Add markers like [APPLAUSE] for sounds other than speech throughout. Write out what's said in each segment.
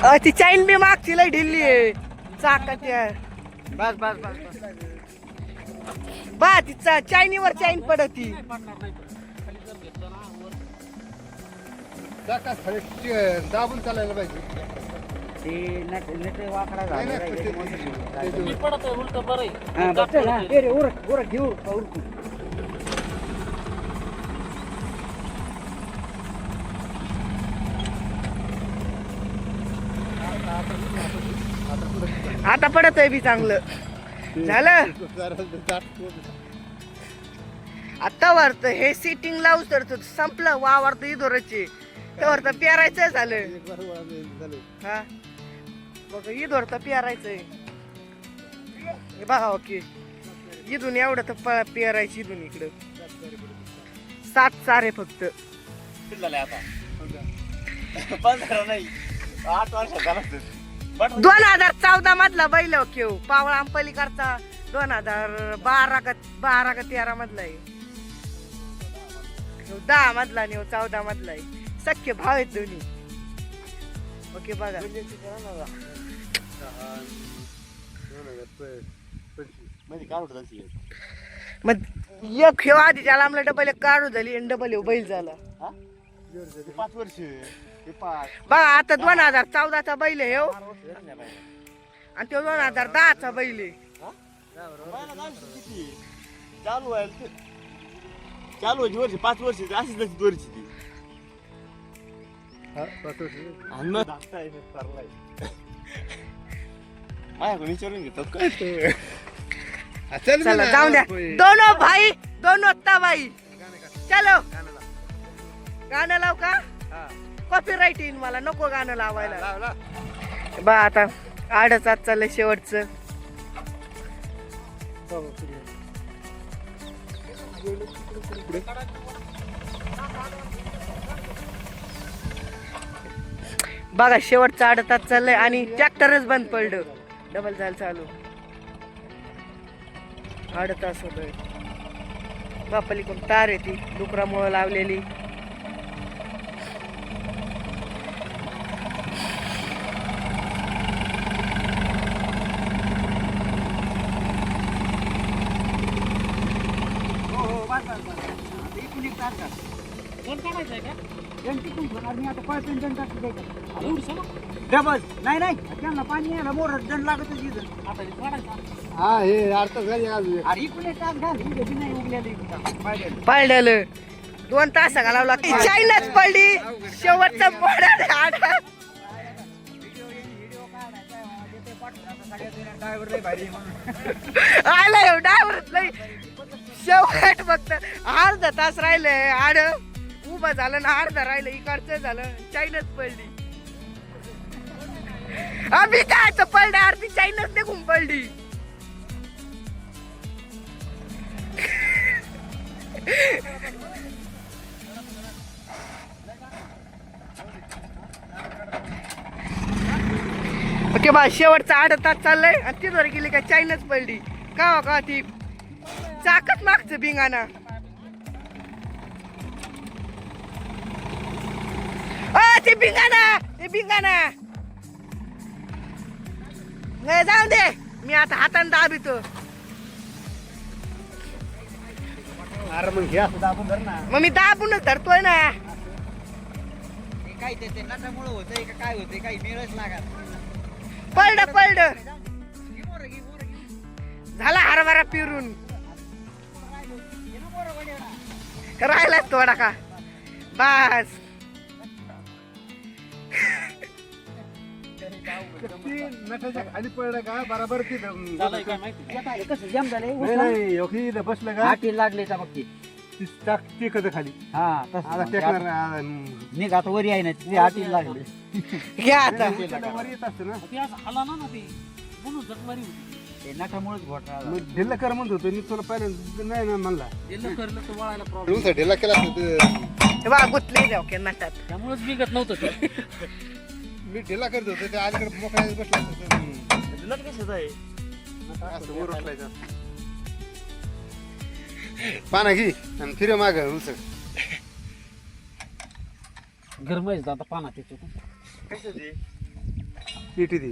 अ, ती चाईन बी मागची लय ढिल्ली आहे चाकाच्या बस बस बस बस बा तिचा चायनीवर चाईन पडती दाबून चालायला पाहिजे ते नट नट वाकडा नाही, झाला ते-. ते- ते- उलट बरं. हा. ते उरक घेऊ उरकू आता पडत आहे बी चांगलं. झालं? आता वरत हे सिटिंग लावू तर संपलं वावरत इदोरचे. तर तर पेरायचं झालं. झालं. हा? बघ इदोर तर पेरायचंय. हे बघा ओके. इथून एवढं तर प- पेरायची इथून इकडं. सात चारे फक्त. आता? पंधरा नाही. आठ वर्ष झाला. दोन हजार चौदा मधला बैल केव पावळा पलीकडचा दोन हजार बारा का बारा का तेरा मधला आहे. ह्यो दहा मधला आणि ह्यो चौदा मधला आहे. सख्य भाव आहेत दोन्ही. ओके बघा. मग एक ह्यो आधीच्या लांबला डबल एक काढू झाली आणि डबल बैल झाला. पाच वर्ष. बघा आता दोन हजार चौदाचा बैल आहे नाही बाई. आणि तो दोन हजार दहाचा बैल आहे चालू आहे ते. चालू आहे वर्ष पाच वर्ष अशीच नसती वर्ष ती हा. आणि मग धाकटा आहे, सरला आहे. माझ्याकडून विचारून घेतात काय ते हा, चल द्या. दोनो भाई दोनो तबाई चलो गाणं लाव का कॉपी राईट येईन मला नको गाणं लावायला. लाव, लाव. बा आता आडच आज चाललंय शेवटचं. बघा शेवटचं आडत आज चाललंय आणि ट्रॅक्टरच बंद पडलं. डबल झालं चालू. आडत तास होतोय बापलीकडून तार आहे ती डुकरामुळं लावलेली हो हो बस बस बस आता इकडून एक तास का कोण काढायचं आहे का जण तिकडून होणार मी आता पळतो जण टाकतो अरे एवढं सगळं? डबल. नाही नाही. त्यांना पाणी यायला मोर इथं. आता हे हा हे अर्थ झाली अजून अरे इकडून एक तास घाल नाही उगलेलं इकडं दोन तास घालावं लागतं चायनाच पडली. शेवटचं आहे म्हणून आलं डायव्हरच लई शेवट फक्त अर्धा तास राहिले आड उभं झालं ना अर्धा राहिलं इकडचं झालं चायनच पडली. आम्ही काय पडलं अर्धी चायनाच ते पडली. ओके बा शेवटचा आठ तास चाललंय आणि तिथवर गेली का चायनाच पडली. का का ती चाकच मागचं बिंगाना ते बिंगाना ते बिंगाना नाही जाऊ दे मी आता हाताने दाबितो अरे मग घ्या दाबून धर ना मग मी दाबूनच धरतोय ना हे काय ते ते नटामुळं होतंय का काय होतंय काही मिळच लागत पळड पळड घे मोरं, घे. झाला हरभरा पिरून घे ना. राहिलाच थोडा का बस ती नटाच्या खाली पडलं का? बरोबर ती झालंय काय माहिती? आता कसं जाम झालंय? नाही, नाही, योगी इथं बसलं का? हाटी लागले का बघ ती ती टाक टेकत खाली. हा आता तसं टेकणार निघ आता वरी आहे ना ती हाटी लागले. घ्या आता. त्याला वर येत असतं ना. ती असं हला ना ना ती. म्हणून जगमारी होती. ते नटामुळेच घोटाळा झाला. मग ढिल्ला कर म्हणत होतो मी तुला पहिल्यांदा नाही ना म्हणला. दिलं करलं तर वळायला प्रॉब्लेम तुमचा ढिल्ला केला असतं हे बा गुतले जाऊ के नटात. त्यामुळेच बिगत नव्हतं ते. [LAUGHS] मी ढिल्ला करत होतो त्या अलीकडे मोकळ्या बसला आहे? असं वर उचलायचं. पाना घे आणि फिरे माग उसळ. गरमायचं आता पाना त्याच्यातून कसं ते पेटी ती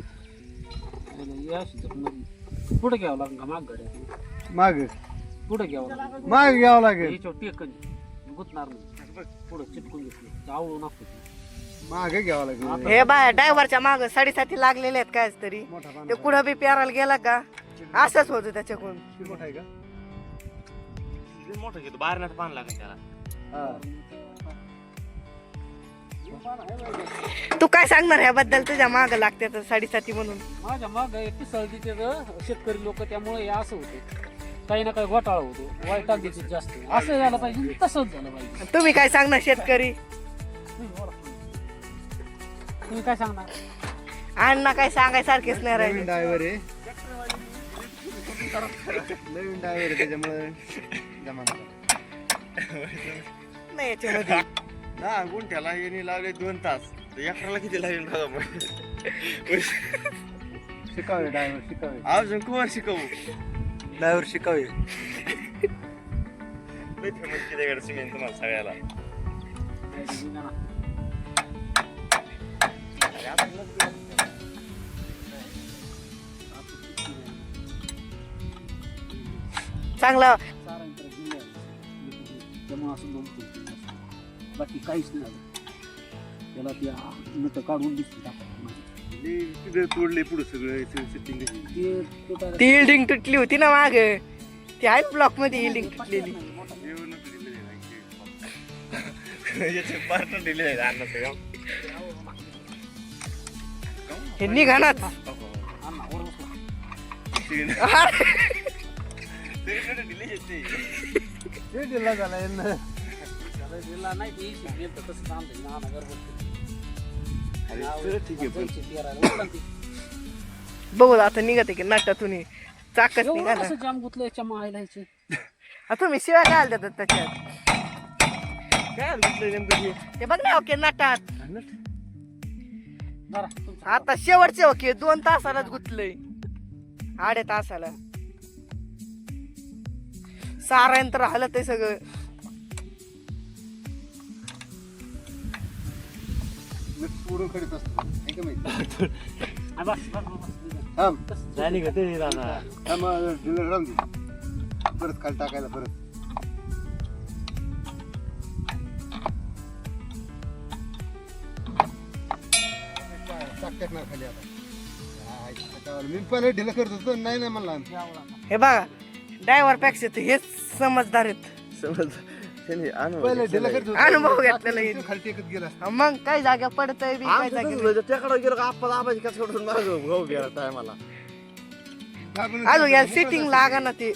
या मध्ये पुढे घ्यावं लागेल का माग गाड्या माग. पुढे घ्यावं लागेल. माग घ्यावं लागेल. याच्यावर टेकन. गुतणार नाही. पुढे चिटकून घेतलं. आवळू नको. ते. माग घ्यावं लागेल. हे बाय ड्रायव्हरच्या माग साडेसाती लागलेले आहेत काय तरी. मोठा ते कुठं बी पेरायला गेला का? असंच होतं त्याच्याकडून. किती मोठा आहे का? लय मोठं घेतो बाहेर पान लागेल त्याला. हा. तू काय सांगणार ह्याबद्दल? तुझ्या माग लागते तर साडेसाती म्हणून. माझ्या माग ग शेतकरी लोक त्यामुळे हे असं होते. काही ना काही घोटाळा होतो. वाईटात देते जास्त. असं झालं पाहिजे तसंच झालं पाहिजे. तुम्ही काय सांगणार शेतकरी. तुम्ही काय सांगणार? अण्णा काय सांगायसारखेच नाही नवीन राहिले ड्रायव्हर आहे. नवीन ड्रायव्हर आहे त्याच्यामुळे जमाना नाही याच्यामध्ये. दहा गुंठ्याला यांनी लावले दोन तास. तर एकराला किती लागेल बघा मग शिकावे ड्रायव्हर शिकावे अजून कोण शिकवू? ड्रायव्हर शिकावे लय फेमस सिमेंट तुम्हाला सगळ्याला. चांगलं. बाकी काहीच नाही त्याला ते नट काढून तोडले पुढे सगळं ते इल्डिंग तुटली होती ना माग. ती आहे ब्लॉकमध्ये इल्डिंग तुटलेली. [LAUGHS] याचे पार्ट दिले. हे निघाणाच दिले झाला यांना दिला नाही ते तसं ठीक आहे ना. बघू आता निघते की चाकच एवढं निघाला कसं जाम गुतलं याच्या मायला ह्याचे? आता तुम्ही शिवाय काय देतात त्याच्यात काय हे? ते बघ ना ओके नाटात धरा, तुमचं. आता शेवटचे ओके दोन तासालाच गुतलंय आडे तासाला सारायन तर हालत आहे सगळं मी खडीत असतो हे का माहिती आ, बस, बस, बस, बस. थांब तसं. नाही निघत आहे दादा. थांब डिलर राहून दे परत खाली टाकायला परत टाकणार खाली आता. हा, मी पहिले ढिलं करत होतो नाही नाही म्हणला हे बघा ड्रायव्हरपेक्षा तर हेच समजदार आहेत. समज त्यांनी अनुभव पहिले घेतलेला ढिलं आहे. करत होतो अनुभव घेतलेला आहे. खाली टेकत गेला मग काय जागा पडतय बी काय आमचं जागा तसंच व्हायचं. त्याकडे गेलो का आपण आबाजी कसं सोडून मागं भाऊ गेला टायमाला. अजून या सिटिंग लागा ना ते.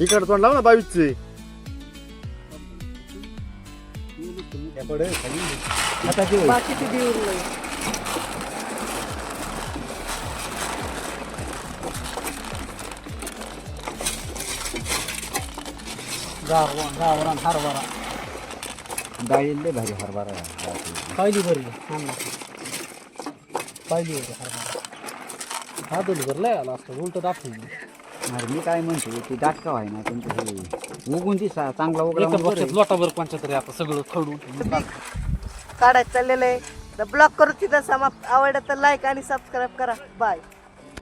इकडे तोंड लाव ना बावीसचे. बाकी ते देऊन नाही गावरान गावरान हरभरा. डाळीले भारी हरभरा पाहिली अण्णा पाहिली होती हरभरा. हा दोन भरलाय आला असतं उलट दाखवून अरे मी काय म्हणतो ते दाटका आहे ना तुमचं हे. उगून ती सा- चांगला एका उगला कोणच्या तरी आता सगळं खडून. काढायचं चाललेलं आहे. ब्लॉक करू तिथं समाप्त. आवडलं तर लाईक आणि सबस्क्राईब करा. बाय